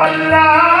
Allah